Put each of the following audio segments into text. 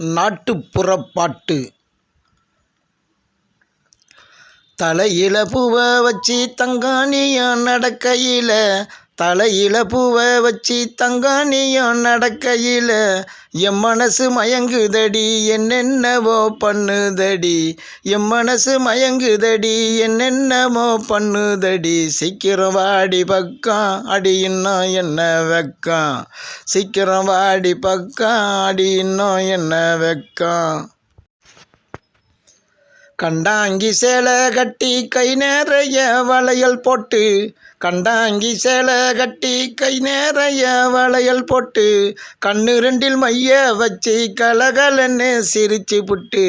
நாட்டுப்புறப்பாட்டு. தலையில பூவை வச்சு தங்கானியும் நடக்கையில் தலையில பூவை வச்சு தங்கானியும் நடக்கையில் என் மனசு மயங்குதடி என்னென்னவோ பண்ணுதடி. என் மனசு மயங்குதடி என்னென்னவோ பண்ணுதடி. சீக்கிரம் வாடி பக்கம் அடி இன்னும் என்ன வெக்கம்? சீக்கிரம் வாடி பக்கம் அடி இன்னும் என்ன வெக்கம்? கண்டாங்கி சேலை கட்டி கை நிறைய வளையல் போட்டு கண்டாங்கி சேலை கட்டி கை நிறைய வளையல் போட்டு கண்ணு ரெண்டில் மைய வச்சு கலகலன்னு சிரிச்சு புட்டு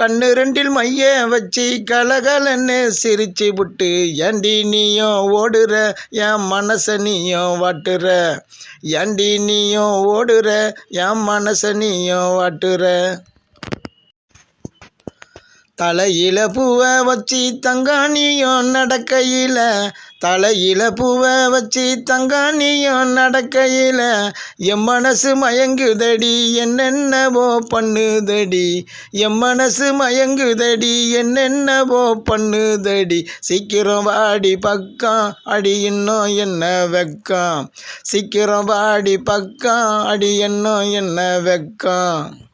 கண்ணு ரெண்டில் மைய வச்சு கலகலன்னு சிரிச்சு புட்டு ஏண்டி நீயும் ஓடுற என் மனச நீயும் வாட்டுற ஏண்டி நீயும் ஓடுற என் மனச நீயும் வாட்டுற. தலையில பூவை வச்சு தங்கானியும் நடக்கையில். தலையில பூவை வச்சு தங்கானியும் நடக்கையில். என் மனசு மயங்குதடி என்னென்னவோ பண்ணுதடி. என் மனசு மயங்குதடி என்னென்னவோ பண்ணுதடி. சீக்கிரம் வாடி பக்கம் அடி இன்னும் என்ன வெக்கம்? சீக்கிரம் வாடி பக்கம் அடி இன்னும் என்ன வெக்கம்?